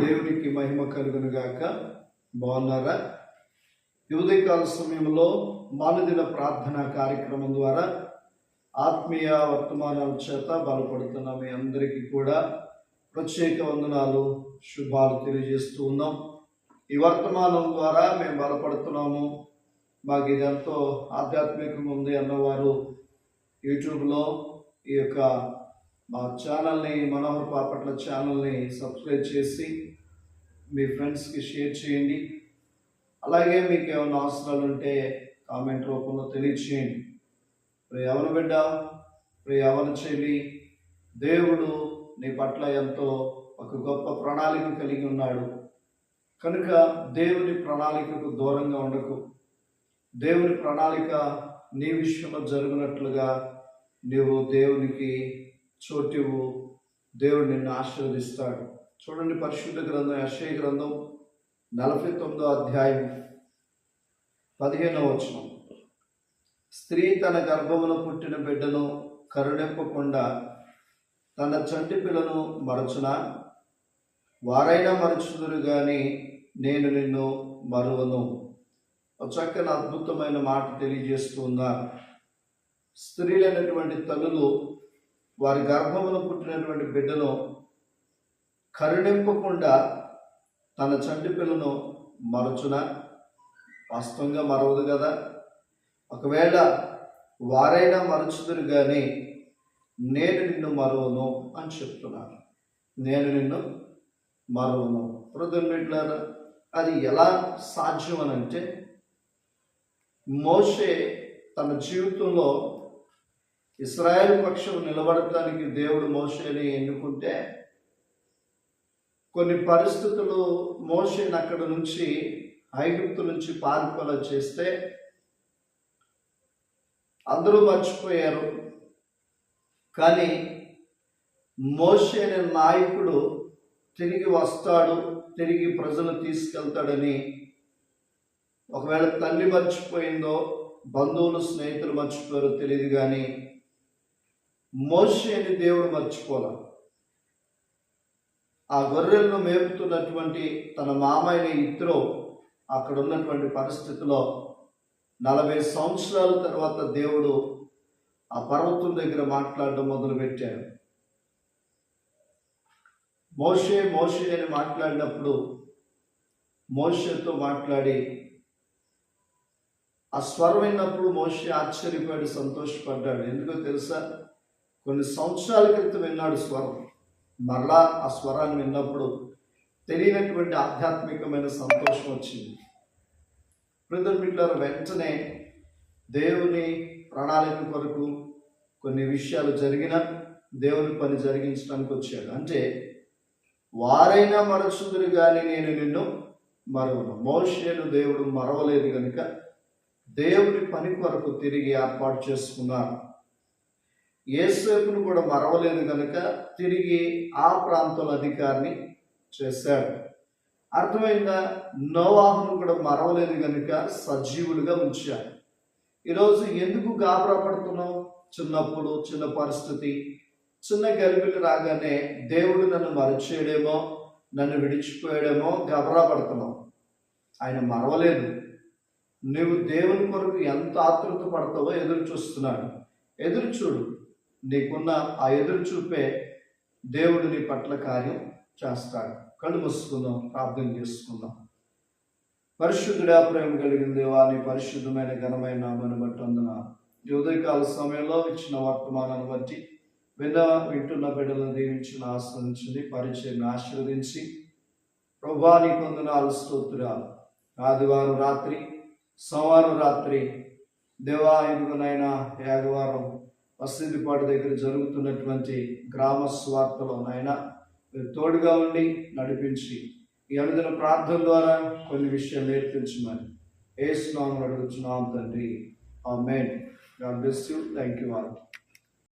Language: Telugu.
దేవునికి మహిమ కలుగునుగాక. బాగున్నారా? యువదయకాల సమయంలో మానదిన ప్రార్థన కార్యక్రమం ద్వారా ఆత్మీయ వర్తమానాల చేత బలపడుతున్న మీ అందరికీ కూడా ప్రత్యేక వందనాలు శుభాలు తెలియజేస్తూ ఉన్నాం. ఈ వర్తమానం ద్వారా మేము బలపడుతున్నాము. మాకు ఇది ఎంతో ఆధ్యాత్మికంగా ఉంది అన్నవారు యూట్యూబ్లో ఈ యొక్క మా ఛానల్ని మనోహర్ పాపట్ల ఛానల్ని సబ్స్క్రైబ్ చేసి మీ ఫ్రెండ్స్కి షేర్ చేయండి. అలాగే మీకు ఏమైనా అవసరాలు ఉంటే కామెంట్ రూపంలో తెలియచేయండి. ఇప్పుడు ఎవరు బిడ్డ ఇప్పుడు ఎవరు చెల్లి దేవుడు నీ పట్ల ఎంతో ఒక గొప్ప ప్రణాళిక కలిగి ఉన్నాడు. కనుక దేవుని ప్రణాళికకు దూరంగా ఉండకు. దేవుని ప్రణాళిక నీ విషయంలో జరిగినట్లుగా నీవు దేవునికి చోటివు దేవుడు నిన్ను ఆశీర్వదిస్తాడు. చూడండి పరిశుద్ధ గ్రంథం యశయ గ్రంథం నలభై తొమ్మిదో అధ్యాయం పదిహేనవ వచనం. స్త్రీ తన గర్భమును పుట్టిన బిడ్డను కరుణింపకుండా తన చంటి పిల్లను మరచున? వారైనా మరచుదురు కానీ నేను నిన్ను మరువను. చక్కని అద్భుతమైన మాట తెలియజేస్తూ స్త్రీలైనటువంటి తల్లులు వారి గర్భంలో పుట్టినటువంటి బిడ్డను కరుణింపకుండా తన చంటి పిల్లను మరచున వాస్తవంగా మరవదు కదా? ఒకవేళ వారైనా మరచుదురు కానీ నేను నిన్ను మరవను అని చెప్తున్నాను నేను నిన్ను మరవను. హృదయం అది ఎలా సాధ్యం అని అంటే మోషే తన జీవితంలో ఇస్రాయేల్ పక్షం నిలబడటానికి దేవుడు మోషేని ఎన్నుకుంటే కొన్ని పరిస్థితులు మోషేని అక్కడ నుంచి ఐగుప్తు నుంచి పారిపోల చేస్తే అందరూ మర్చిపోయారు. కానీ మోషే అనే నాయకుడు తిరిగి వస్తాడు తిరిగి ప్రజలు తీసుకెళ్తాడని ఒకవేళ తల్లి మర్చిపోయిందో బంధువులు స్నేహితులు మర్చిపోయారో తెలియదు కానీ మోషేని దేవుడు మర్చిపోలే. ఆ గొర్రెలను మేపుతున్నటువంటి తన మామయ్య ఇద్దరు అక్కడ ఉన్నటువంటి పరిస్థితిలో నలభై సంవత్సరాల తర్వాత దేవుడు ఆ పర్వతం దగ్గర మాట్లాడడం మొదలుపెట్టాడు. మోషే మోషే అని మాట్లాడినప్పుడు మోషేతో మాట్లాడి ఆ స్వరం విన్నప్పుడు మోషే ఆశ్చర్యపడి సంతోషపడ్డాడు. ఎందుకో తెలుసా? కొన్ని సంవత్సరాల క్రితం విన్నాడు స్వరం. మరలా ఆ స్వరాన్ని విన్నప్పుడు తెలియనటువంటి ఆధ్యాత్మికమైన సంతోషం వచ్చింది. ప్రజలు వెంటనే దేవుని ప్రణాళిక కొరకు కొన్ని విషయాలు జరిగిన దేవుని పని జరిగించడానికి వచ్చాడు. అంటే వారైనా మరచుదురు కానీ నేను నిన్ను మరవను. మోషేను దేవుడు మరవలేదు కనుక దేవుని పని కొరకు తిరిగి ఏర్పాటు చేసుకున్నారు. ఏసేపును కూడా మరవలేదు కనుక తిరిగి ఆ ప్రాంతంలో అధికారిని చేశాడు. అర్థమైందా? నోవాహును కూడా మరవలేదు కనుక సజీవులుగా ఉంచాడు. ఈరోజు ఎందుకు గాబరా పడుతున్నావు? చిన్నప్పుడు చిన్న పరిస్థితి చిన్న గర్భిణి రాగానే దేవుడు నన్ను మరచేయడేమో నన్ను విడిచిపోయాడేమో గబరా పడుతున్నావు. ఆయన మరవలేదు. నువ్వు దేవుని కొరకు ఎంత ఆతృత పడతావో ఎదురు చూస్తున్నాడు ఎదురు చూడు నీకున్న ఆ ఎదురు చూపే దేవుడు నీ పట్ల కార్యం చేస్తాడు. కళ్ళు మూసుకుందాం ప్రార్థన చేసుకుందాం. పరిశుద్ధుడా ప్రేమ కలిగిన దేవా నీ పరిశుద్ధమైన ఘనమైన నామని బట్టి అందున ఈ ఉదయకాల సమయంలో ఇచ్చిన వర్తమానాన్ని బట్టి విన్న వింటున్న బిడ్డలను దీవించిన ఆశ్రయించింది పరిచయం ఆశీర్వదించి. ప్రభా నీ కొందనాలు స్తోత్రాలు. ఆదివారం రాత్రి సోమవారం రాత్రి దేవా ఎందుకునైనా యాగవారం వసతిపాటు దగ్గర జరుగుతున్నటువంటి గ్రామ స్వార్థలో నాయన మీరు తోడుగా ఉండి నడిపించి ఈ అనుదిన ప్రార్థన ద్వారా కొన్ని విషయాలు నేర్పించమని ఏ స్నామం అడుగుతున్నాం తండ్రి. Amen God bless you. Thank you all.